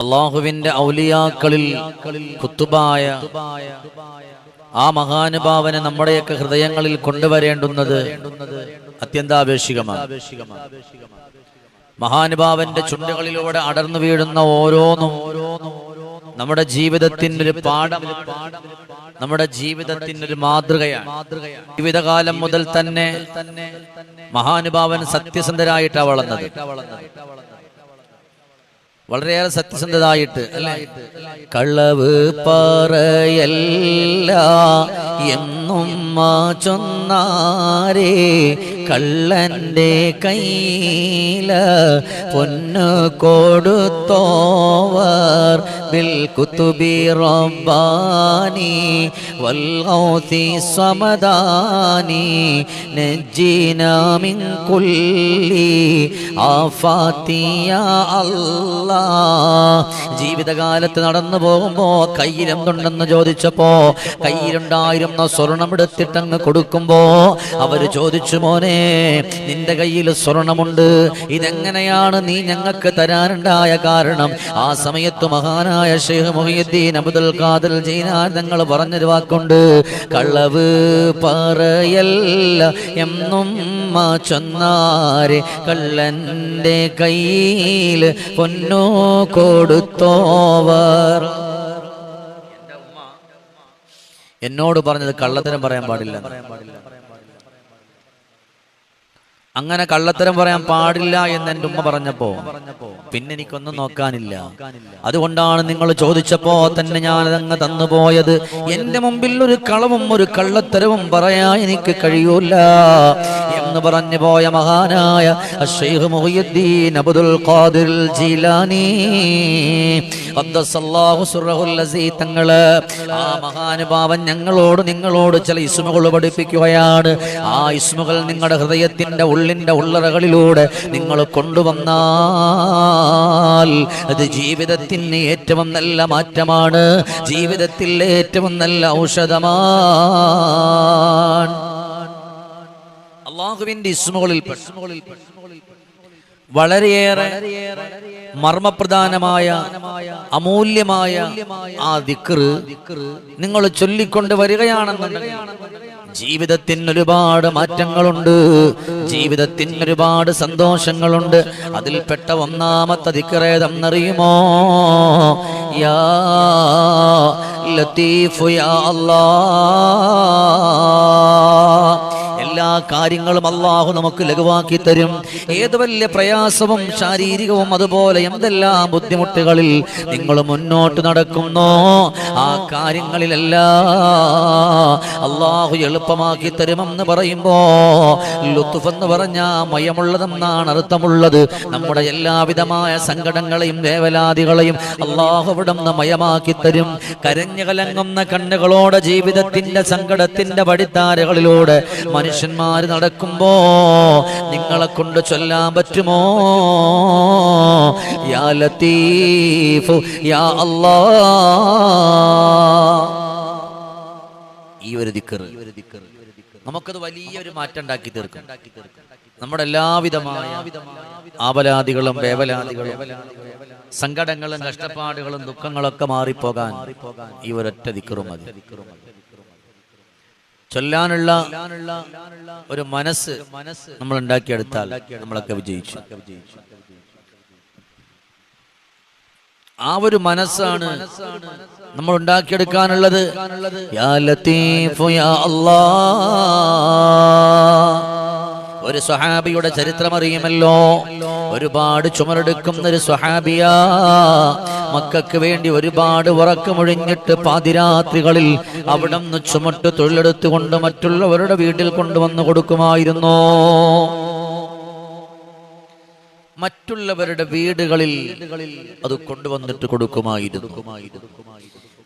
അള്ളാഹുവിന്റെ ഔലിയാക്കളിൽ കുത്തുബായ ആ മഹാനുഭാവനെ നമ്മുടെയൊക്കെ ഹൃദയങ്ങളിൽ കൊണ്ടുവരേണ്ടുന്നത് അത്യന്താപേക്ഷികമാണ്. മഹാനുഭാവന്റെ ചുണ്ടുകളിലൂടെ അടർന്നു വീഴുന്ന ഓരോന്നും നമ്മുടെ ജീവിതത്തിന്റെ ഒരു പാഠം നമ്മുടെ ജീവിതത്തിന്റെ ഒരു മാതൃകയാണ്. ജീവിതകാലം മുതൽ തന്നെ മഹാനുഭാവൻ സത്യസന്ധരായിട്ടാണ് വളർന്നത്. വളരെയേറെ സത്യസന്ധതായിട്ട് അല്ലേ? കളവ് പറയല്ല. എന്നും ചൊന്നാരേ കള്ളന്റെ കയ്യില പൊന്നു കൊടുത്തോവർ. ബിൽ കുത്തുബി റബ്ബാനി സമദാനി നജ്ജിന കുല്ലി ആഫാത്തിയ അല്ല ജീവിതകാലത്ത് നടന്നു പോകുമ്പോ കയ്യിലെന്തുണ്ടെന്ന് ചോദിച്ചപ്പോ കയ്യിലുണ്ടായിരുന്ന സ്വർണം എടുത്തിട്ടങ്ങ് കൊടുക്കുമ്പോ അവർ ചോദിച്ചു മോനെ നിന്റെ കയ്യിൽ സ്വർണമുണ്ട്. ഇതെങ്ങനെയാണ് നീ ഞങ്ങൾക്ക് തരാനുണ്ടായ കാരണം? ആ സമയത്ത് മഹാനായ ഷെയ്ഖ് മൊഹീദ്ദീൻ അബ്ദുൽ ഖാദിർ ജീനാൻ ഞങ്ങൾ പറഞ്ഞൊരു വാക്കുണ്ട്. കളവ് പറയല്ല എന്നും ചൊന്നാരെ കള്ളന്റെ കയ്യിൽ പൊന്നോ കൊടുത്തോവർ. എന്നോട് പറഞ്ഞത് കള്ളത്തരം പറയാൻ പാടില്ല. അങ്ങനെ കള്ളത്തരം പറയാൻ പാടില്ല എന്ന് എന്റെ ഉമ്മ പറഞ്ഞപ്പോ പിന്നെ എനിക്കൊന്നും നോക്കാനില്ല. അതുകൊണ്ടാണ് നിങ്ങൾ ചോദിച്ചപ്പോ തന്നെ ഞാൻ അതങ്ങ് തന്നുപോയത് എന്റെ മുമ്പിൽ ഒരു കളവും ഒരു കള്ളത്തരവും പറയാൻ എനിക്ക് കഴിയൂല. എന്ന് പറഞ്ഞു പോയ മഹാനായ Sheikh Muhiyuddin Abdul Qadir Jilani. തങ്ങൾ ആ മഹാനുഭാവൻ ഞങ്ങളോട് നിങ്ങളോട് ചില ഇസ്മുകൾ പഠിപ്പിക്കുകയാണ്. ആ ഇസ്മുകൾ നിങ്ങളുടെ ഹൃദയത്തിന്റെ ഉള്ളിന്റെ ഉള്ളറകളിലൂടെ നിങ്ങൾ കൊണ്ടുവന്നാൽ അത് ജീവിതത്തിന് ഏറ്റവും നല്ല മാറ്റമാണ്. ജീവിതത്തിൽ ഏറ്റവും നല്ല ഔഷധമാണ് അള്ളാഹുവിന്റെ ഇസ്മുകളിൽ വളരെയേറെ മർമ്മപ്രധാനമായ അമൂല്യമായ ആ ദിക്റ് നിങ്ങൾ ചൊല്ലിക്കൊണ്ട് വരികയാണെന്നുണ്ടെങ്കിൽ ജീവിതത്തിന് ഒരുപാട് മാറ്റങ്ങളുണ്ട് ജീവിതത്തിന് ഒരുപാട് സന്തോഷങ്ങളുണ്ട്. അതിൽപ്പെട്ട ഒന്നാമത്തെ ദിക്കറേതെന്നറിയുമോ യാ ലത്തീഫു യാ അല്ലാ. എല്ലാ കാര്യങ്ങളും അള്ളാഹു നമുക്ക് ലഘുവാക്കി തരും. ഏത് വലിയ പ്രയാസവും ശാരീരികവും അതുപോലെ എന്തെല്ലാം ബുദ്ധിമുട്ടുകളിൽ നിങ്ങൾ മുന്നോട്ട് നടക്കുന്നു ആ കാര്യങ്ങളിലെല്ലാം അള്ളാഹു എളുപ്പമാക്കി തരുമെന്ന് പറയുമ്പോ ലുത്തുഫ് എന്ന് പറഞ്ഞ മയമുള്ളതെന്നാണ് അർത്ഥമുള്ളത്. നമ്മുടെ എല്ലാവിധമായ സങ്കടങ്ങളെയും വേവലാതികളെയും അള്ളാഹു ഇവിടെ നിന്ന് മയമാക്കി തരും. കരഞ്ഞു കലങ്ങുന്ന കണ്ണുകളോടെ ജീവിതത്തിന്റെ സങ്കടത്തിന്റെ പടിത്താരകളിലൂടെ മനുഷ്യന്മാർ നടക്കുമ്പോ നിങ്ങളെ കൊണ്ട് ചൊല്ലാൻ പറ്റുമോ? യാ ലത്തീഫു യാ അല്ലാ. ഈ ഒരു ദിക്കർ നമുക്കത് വലിയൊരു മാറ്റം ഉണ്ടാക്കി തീർക്കും. നമ്മുടെ എല്ലാവിധമായ ആപലാദികളും വേവലാദികളും സങ്കടങ്ങളും കഷ്ടപ്പാടുകളും ദുഃഖങ്ങളൊക്കെ മാറിപ്പോകാൻ ഈ ഒരൊറ്റ ദിക്കറും മതി. ചൊല്ലാനുള്ള ഒരു മനസ്സ് നമ്മൾ ഉണ്ടാക്കിയെടുത്താൽ നമ്മളൊക്കെ വിജയിച്ചു. ആ ഒരു മനസ്സാണ് നമ്മൾ ഉണ്ടാക്കിയെടുക്കാനുള്ളത്. യാ ലത്തീഫു യാ അല്ലാ ഒരു സ്വഹാബിയുടെ ചരിത്രം അറിയുമല്ലോ. ഒരുപാട് ചുമരെടുക്കുന്ന ഒരു സ്വഹാബിയ. മക്കൾക്ക് വേണ്ടി ഒരുപാട് ഉറക്കമൊഴിഞ്ഞിട്ട് പാതിരാത്രികളിൽ അവിടെ നിന്ന് ചുമട്ട് തൊഴിലെടുത്തുകൊണ്ട് മറ്റുള്ളവരുടെ വീട്ടിൽ കൊണ്ടുവന്ന് കൊടുക്കുമായിരുന്നു. മറ്റുള്ളവരുടെ വീടുകളിൽ അത് കൊണ്ടുവന്നിട്ട് കൊടുക്കുമായിരുന്നു.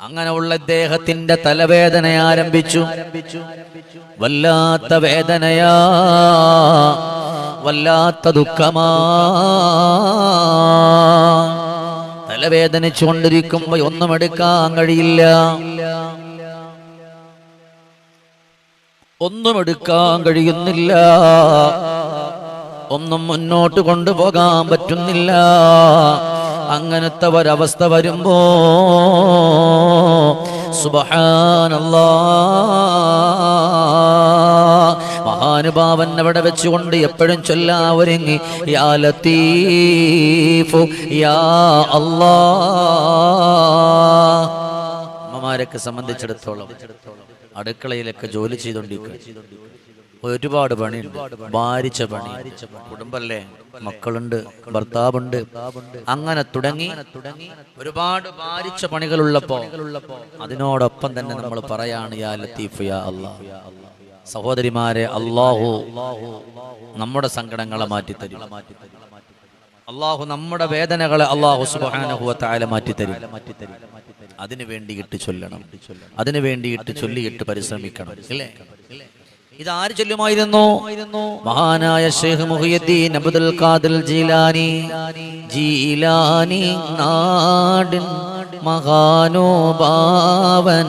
അങ്ങനെയുള്ള ദേഹത്തിന്റെ തലവേദന ആരംഭിച്ചു. വല്ലാത്ത വേദനയാ വല്ലാത്ത ദുഃഖമാ. തലവേദനിച്ചുകൊണ്ടിരിക്കുമ്പോ ഒന്നും എടുക്കാൻ കഴിയില്ല. ഒന്നും എടുക്കാൻ കഴിയുന്നില്ല. ഒന്നും മുന്നോട്ട് കൊണ്ടുപോകാൻ പറ്റുന്നില്ല. അങ്ങനത്തെ ഒരവസ്ഥ വരുമ്പോ സുബഹാനല്ലാ മഹാനുഭാവൻ അവിടെ വെച്ചുകൊണ്ട് എപ്പോഴും ചൊല്ലാ ഒരുങ്ങി യാ ലത്തീഫു യാ അല്ലാ. അമ്മമാരൊക്കെ സംബന്ധിച്ചിടത്തോളം അടുക്കളയിലൊക്കെ ജോലി ചെയ്തുകൊണ്ടിരിക്കുക ഒരുപാട് പണിയുണ്ട്. ഭാരിച്ച പണി. കുടുംബല്ലേ? മക്കളുണ്ട് ഭർത്താവുണ്ട്. അങ്ങനെ തുടങ്ങി ഒരുപാട് ഭാരിച്ച പണികളുള്ളപ്പോ അതിനോടൊപ്പം തന്നെ നമ്മൾ പറയാണ് യാ ലത്തീഫ് യാ സഹോദരിമാരെ അള്ളാഹു നമ്മുടെ സങ്കടങ്ങളെ മാറ്റി തരും അള്ളാഹു നമ്മുടെ വേദനകളെ അള്ളാഹു മാറ്റി തരും. അതിനു വേണ്ടിയിട്ട് ചൊല്ലണം. അതിനു വേണ്ടിയിട്ട് ചൊല്ലിയിട്ട് പരിശ്രമിക്കണം. അല്ലേ ഇത് ആര് ചൊല്ലുമായിരുന്നു? മഹാനായ ഷെയ്ഖ് മുഹിയുദ്ദീൻ അബ്ദുൽ ഖാദിൽ ജീലാനി. ജീലാനി നാടിൻ മഹാനോഭാവൻ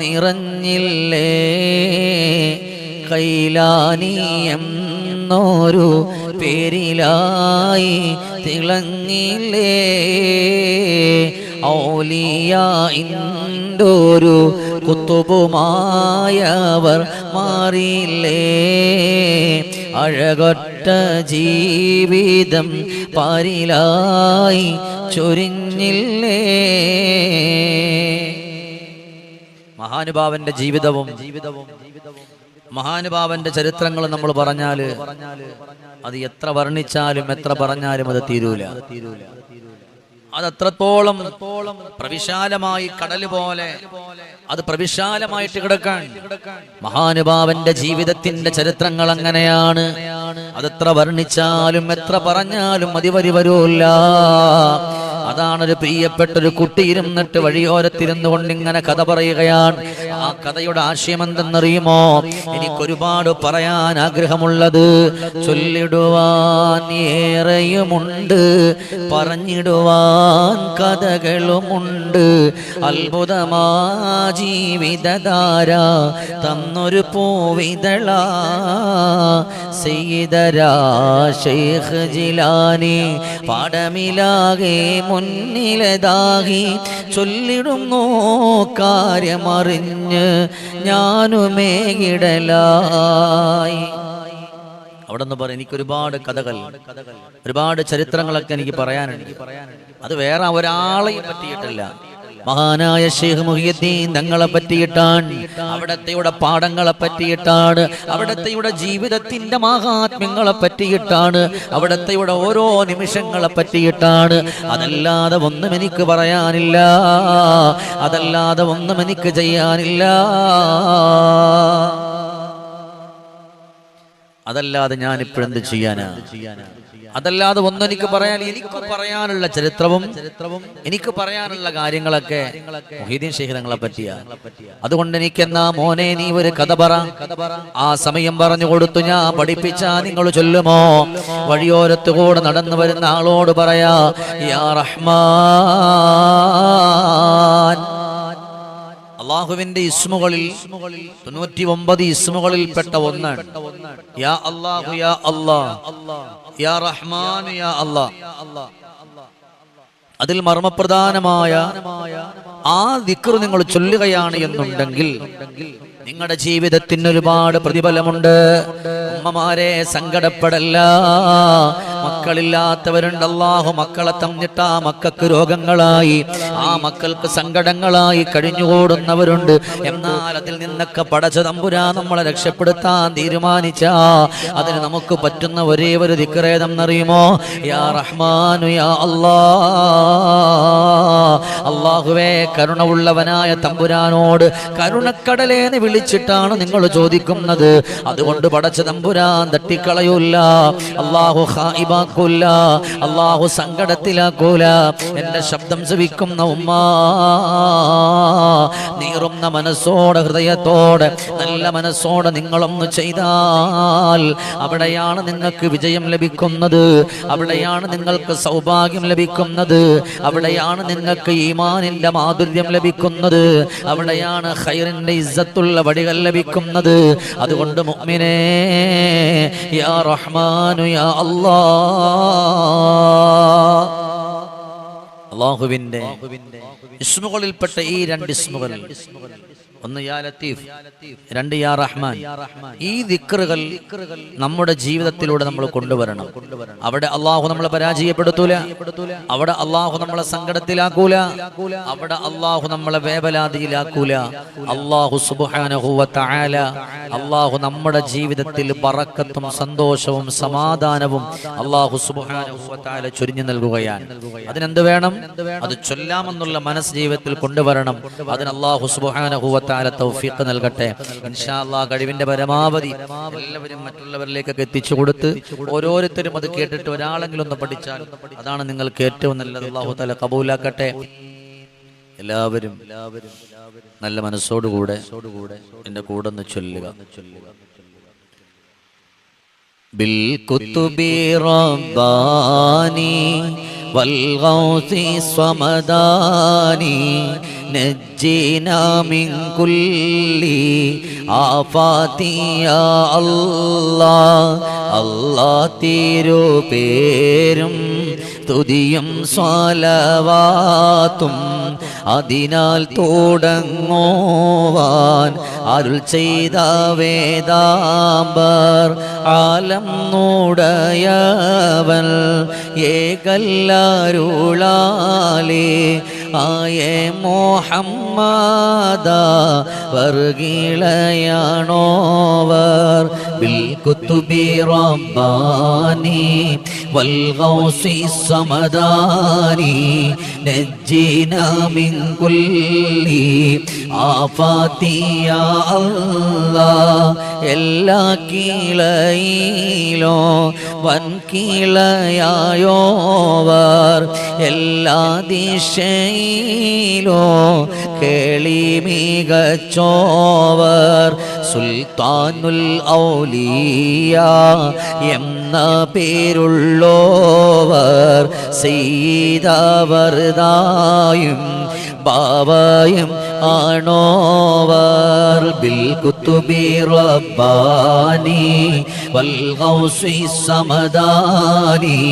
നിറഞ്ഞില്ലേ? കൈലാനി എന്നൊരു പേരിലായി തിളങ്ങില്ലേ? ഔലിയ ഇൻഡോരു കുത്തുബുമായവർ മാറിയില്ലേ? അഴകൊട്ട ജീവിതം പാരിലായി ചൊരിഞ്ഞില്ലേ? മഹാനുഭാവന്റെ ജീവിതവും ജീവിതവും മഹാനുഭാവന്റെ ചരിത്രങ്ങൾ നമ്മൾ പറഞ്ഞാൽ അത് എത്ര വർണിച്ചാലും എത്ര പറഞ്ഞാലും അത് തീരൂല. അത് അത്രത്തോളം പ്രവിശാലമായി കടൽ പോലെ അത് പ്രവിശാലമായിട്ട് കിടക്കാൻ മഹാനുഭാവന്റെ ജീവിതത്തിന്റെ ചരിത്രങ്ങൾ അങ്ങനെയാണ്. അതെത്ര വർണിച്ചാലും എത്ര പറഞ്ഞാലും മതിവരി വരൂല്ല അതാണ് ഒരു പ്രിയപ്പെട്ട ഒരു കുട്ടി ഇരുന്നിട്ട് വഴിയോരത്തിരുന്നു കൊണ്ട് ഇങ്ങനെ കഥ പറയുകയാണ്. ആ കഥയുടെ ആശയം എന്തെന്നറിയുമോ എനിക്കൊരുപാട് പറയാൻ ആഗ്രഹമുള്ളത്. ചൊല്ലിടുവാൻ ഏറെയുമുണ്ട്. പറഞ്ഞിടുവാൻ കഥകളുമുണ്ട്. അത്ഭുതമാ ജീവിതധാര തന്നൊരു പൂവിതള സെയ്തരാ ഷെയ്ഖ് ജിലാനി. പാടമിലാകെ മുന്നിലതാകി ചൊല്ലിടുന്നു കാര്യമറിഞ്ഞ് ഞാനുമേകിടലായി അവിടെ നിന്ന് പറ എനിക്ക് ഒരുപാട് കഥകൾ ഒരുപാട് ചരിത്രങ്ങളൊക്കെ എനിക്ക് പറയാനുണ്ട്. അത് വേറെ ഒരാളെയും പറ്റിയിട്ടില്ല. മഹാനായ ഷെയ്ഖ് മുഹിയുദ്ദീൻ തങ്ങളെ പറ്റിയിട്ടാണ്. അവിടത്തെയുടെ പാഠങ്ങളെ പറ്റിയിട്ടാണ്. അവിടത്തെയുടെ ജീവിതത്തിന്റെ മഹാത്മ്യങ്ങളെ പറ്റിയിട്ടാണ്. അവിടത്തെയുടെ ഓരോ നിമിഷങ്ങളെ പറ്റിയിട്ടാണ്. അതല്ലാതെ ഒന്നും എനിക്ക് പറയാനില്ല. അതല്ലാതെ ഒന്നും എനിക്ക് ചെയ്യാനില്ല. അതല്ലാതെ ഞാൻ ഇപ്പോഴെന്ത് ചെയ്യാനാ? അതല്ലാതെ ഒന്നും എനിക്ക് പറയാൻ എനിക്ക് പറയാനുള്ള ചരിത്രവും ചരിത്രവും എനിക്ക് പറയാനുള്ള കാര്യങ്ങളൊക്കെ മൊഹീദ്ദീൻ ഷെയ്ഖ് തങ്ങളെ പറ്റിയ. അതുകൊണ്ട് എനിക്ക് എന്നാ മോനെ നീ ഒരു കഥ പറ. ആ സമയം പറഞ്ഞു കൊടുത്തു ഞാൻ പഠിപ്പിച്ച നിങ്ങൾ ചൊല്ലുമോ? വഴിയോരത്ത് കൂടെ നടന്നു വരുന്ന ആളോട് പറയാ യാ റഹ്മാൻ അള്ളാഹുവിന്റെ ഇസ്മുകളിൽ തൊണ്ണൂറ്റി ഒമ്പത് ഇസ്മുകളിൽ പെട്ട ഒന്നാണ് യാ യാ യാ റഹ്മാൻ യാ അതിൽ മർമ്മപ്രധാനമായ ആ ദിക്ർ നിങ്ങൾ ചൊല്ലുകയാണ് എന്നുണ്ടെങ്കിൽ നിങ്ങളുടെ ജീവിതത്തിന് ഒരുപാട് പ്രതിഫലമുണ്ട്. അമ്മമാരെ സങ്കടപ്പെടല്ല. മക്കളില്ലാത്തവരുണ്ട്. അല്ലാഹു മക്കളെ തന്നിട്ട് ആ മക്കൾക്ക് രോഗങ്ങളായി ആ മക്കൾക്ക് സങ്കടങ്ങളായി കഴിഞ്ഞുകൂടുന്നവരുണ്ട്. എന്നാൽ അതിൽ നിന്നൊക്കെ പടച്ച തമ്പുരാ നമ്മളെ രക്ഷപ്പെടുത്താൻ തീരുമാനിച്ച അതിന് നമുക്ക് പറ്റുന്ന ഒരേ ഒരു അറിയുമോ യാ റഹ്മാനു യാ അല്ലാ അള്ളാഹുവേ തമ്പുരാനോട് കരുണക്കടലേന്ന് വിളിച്ചിട്ടാണ് നിങ്ങൾ ചോദിക്കുന്നത്. അതുകൊണ്ട് പടച്ച തമ്പുരാൻ തട്ടിക്കളയൂല്ല. അള്ളാഹു ഹായിബാക്കൂല അള്ളാഹു സങ്കടത്തിലാക്കൂല. എന്റെ ശബ്ദം ശ്രവിക്കുന്ന ഉമ്മ നീറുന്ന മനസ്സോടെ ഹൃദയത്തോടെ നല്ല മനസ്സോടെ നിങ്ങളൊന്ന് ചെയ്താൽ അവിടെയാണ് നിങ്ങൾക്ക് വിജയം ലഭിക്കുന്നത്. അവിടെയാണ് നിങ്ങൾക്ക് സൗഭാഗ്യം ലഭിക്കുന്നത്. അവിടെയാണ് നിങ്ങൾക്ക് ഈമാനിന്റെ മാധുര്യം ലഭിക്കുന്നത്. അവിടെയാണ് ഹൈറിന്റെ ഇസ്സത്തുള്ള വടികൾ ലഭിക്കുന്നത്. അതുകൊണ്ട് മുഅ്മിനേ യാ റഹ്മാനു യാ അല്ലാ അള്ളാഹുവിന്റെ ഇസ്മുകളിൽപ്പെട്ട ഈ രണ്ട് ഇസ്മുകൾ ഒന്ന് യാ ലത്തീഫ് രണ്ട് യാ റഹ്മാൻ. ഈ ദിക്റുകൾ നമ്മുടെ ജീവിതത്തിലൂടെ നമ്മൾ കൊണ്ടുവരണം. അവിടെ അള്ളാഹു നമ്മളെ പരാജയപ്പെടുത്തൂല. അവിടെ അള്ളാഹു നമ്മളെ സങ്കടത്തിലാക്കൂല. അവിടെ അള്ളാഹു നമ്മളെ വേവലാതിയിലാക്കൂല. അള്ളാഹു സുബാനഹുവ തആല അള്ളാഹു നമ്മുടെ ജീവിതത്തിൽ പറക്കത്തും സന്തോഷവും സമാധാനവും അള്ളാഹു സുബാനഹുവ തആല ചൊരിഞ്ഞു നൽകുകയാണ്. അതിനെന്ത് വേണം? അത് ചൊല്ലാമെന്നുള്ള മനസ്സ് ജീവിതത്തിൽ കൊണ്ടുവരണം. അതിന് അള്ളാഹു സുബാനഹുവ തആല തൗഫീഖ് നൽകട്ടെ ഇൻഷാ അള്ളാഹ് കഴിവിന്റെ പരമാവധി എല്ലാവരും മറ്റുള്ളവരിലേക്കൊക്കെ എത്തിച്ചു കൊടുത്ത് ഓരോരുത്തരും അത് കേട്ടിട്ട് ഒരാളെങ്കിലും ഒന്ന് പഠിച്ചാൽ അതാണ് നിങ്ങൾക്ക് ഏറ്റവും നല്ലത് അള്ളാഹു തആല കബൂലാക്കട്ടെ എല്ലാവരും നല്ല മനസ്സോടുകൂടെ എന്റെ കൂടെ ഒന്ന് ചൊല്ലുക بالكتب رباني والغوث صمداني نجينا من كل آفات يا الله الله തിരുപേരും തുതിയും സ്വലവാത്തും അതിനാൽ തുടങ്ങോവാൻ അരുൾ ചെയ്ത വേദാംബർ ആലം നൂടയവൻ ഏകല്ലാരുളാലേ ആയേ മോഹമ്മദ വർഗീളയാണോവർ. ബിൽകുത്തുബി റബ്ബാനി والغوث الصمداني نجينا من كل آفات يا الله എല്ലാ കീളയിലോ വൻകീളയായോവർ. എല്ലാ ദിശയിലോ കേളി മികച്ചോവർ. സുൽത്താനുൽ ഔലിയ എന്ന പേരുള്ളോവർ. ചെയ്തവർതായും ബാവയും ആണോവർ ബിൽകുത്തുബി റബ്ബാനി والغوث الصمداني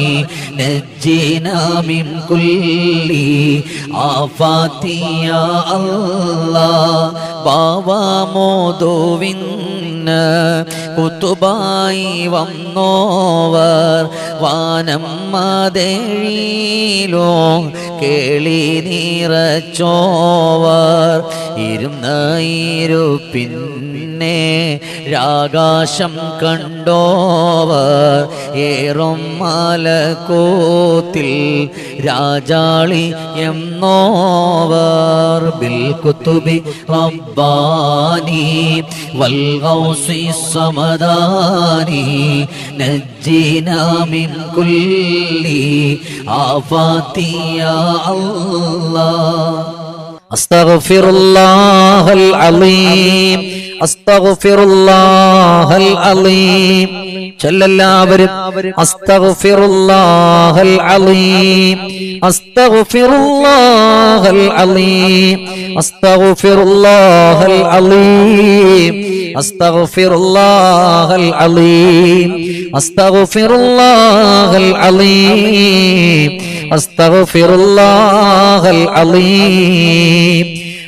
نجينا من كل آفات يا الله ബാവമോദുവിന്ന് കുത്തുബായി വന്നോവർ വാനം മതഴിയിലോ കേളി നിറച്ചോവർ ഇരുന്ന ഇരുപ്പിന്നെ രാകാശം കണ്ടോവർ ഏറും മലക്കോത്തിൽ രാജാളി എന്നോവർ ബിൽ കുത്തുബി റബ്ബാനി വൽ ഗൗസി സമദാനി നജ്ജിനാ മിൻ കുല്ലി ആഫാതി യാ അല്ലാഹ് أستغفر الله العظيم أستغفر الله العظيم ചൊല്ല എല്ലാവരും أستغفر الله العظيم أستغفر الله العظيم أستغفر الله العظيم أستغفر الله العظيم أستغفر الله العظيم أستغفر الله العظيم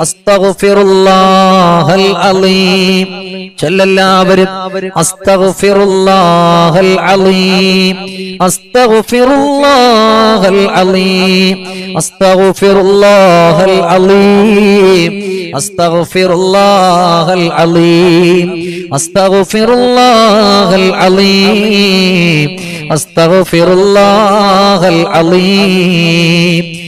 അസ്തഗ്ഫിറുല്ലാഹൽ അലീം. അസ്തഗ്ഫിറുല്ലാഹൽ അലീം. അസ്തഗ്ഫിറുല്ലാഹൽ അലീം. അസ്തഗ്ഫിറുല്ലാഹൽ അലീം. അസ്തഗ്ഫിറുല്ലാഹൽ അലീം. അസ്തഗ്ഫിറുല്ലാഹൽ അലീം.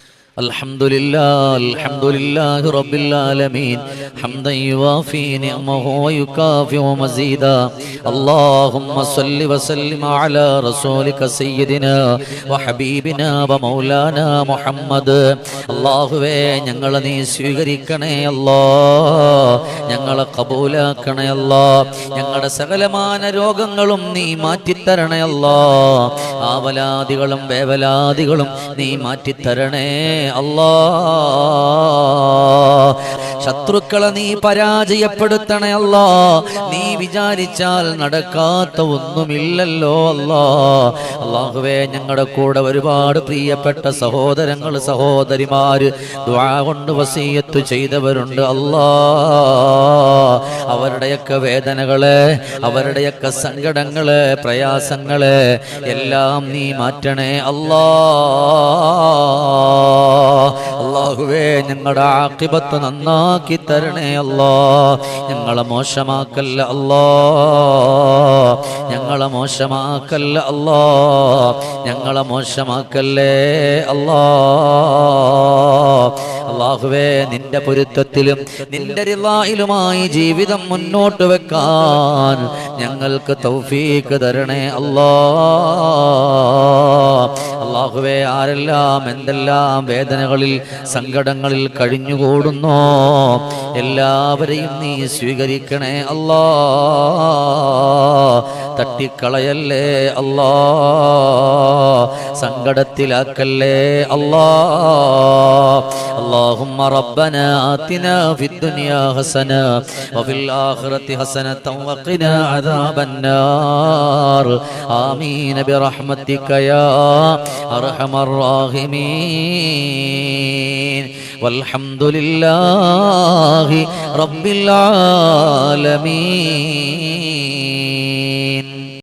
الحمد لله الحمد لله رب العالمين حمدا يوافي نعمه ويكافئ مزيدا اللهم صل وسلم على رسولك سيدنا وحبيبنا ومولانا محمد അള്ളാഹുവേ ഞങ്ങളെ നീ സ്വീകരിക്കണേ അല്ലോ ഞങ്ങളെ കബൂലാക്കണേ അല്ലോ ഞങ്ങളുടെ സകലമാന രോഗങ്ങളും നീ മാറ്റിത്തരണേ അല്ലോ ആവലാദികളും വേവലാദികളും നീ മാറ്റിത്തരണേ അല്ലാ ശത്രുക്കളെ നീ പരാജയപ്പെടുത്തണേ അല്ലോ. നീ വിചാരിച്ചാൽ നടക്കാത്ത ഒന്നുമില്ലല്ലോ അല്ലോ. അള്ളാഹുവേ ഞങ്ങളുടെ കൂടെ ഒരുപാട് പ്രിയപ്പെട്ട സഹോദരങ്ങൾ സഹോദരിമാര് കൊണ്ട് വസീയത്ത് ചെയ്തവരുണ്ട് അല്ലാ. അവരുടെയൊക്കെ വേദനകൾ അവരുടെയൊക്കെ സങ്കടങ്ങൾ പ്രയാസങ്ങൾ എല്ലാം നീ മാറ്റണേ അല്ലാ. അള്ളാഹുവേ ഞങ്ങളുടെ ആക്കിപത്ത് നന്നാക്കി തരണേ അല്ലോ. ഞങ്ങളെ മോശമാക്കല്ല അല്ലോ. ഞങ്ങളെ മോശമാക്കല്ല അല്ലോ. ഞങ്ങളെ മോശമാക്കല്ലേ അല്ലാ. അള്ളാഹുവേ നിന്റെ പൊരുത്തത്തിലും നിന്റെ റിവായിലുമായി ജീവിതം മുന്നോട്ട് വെക്കാൻ ഞങ്ങൾക്ക് തൗഫീക്ക് തരണേ അല്ലാ. അള്ളാഹുവേ ആരെല്ലാം എന്തെല്ലാം വേദനകളിൽ സങ്കടങ്ങളിൽ കഴിഞ്ഞുകൂടുന്നോ എല്ലാവരെയും നീ സ്വീകരിക്കണേ അല്ലാ. തട്ടിക്കളയല്ലേ അല്ലാ സങ്കടത്തിലാക്കല്ലേ അല്ലാ اللهم ربنا آتنا في الدنيا حسنة وفي الآخرة حسنة وقنا عذاب النار آمين برحمتك يا أرحم الراحمين والحمد لله رب العالمين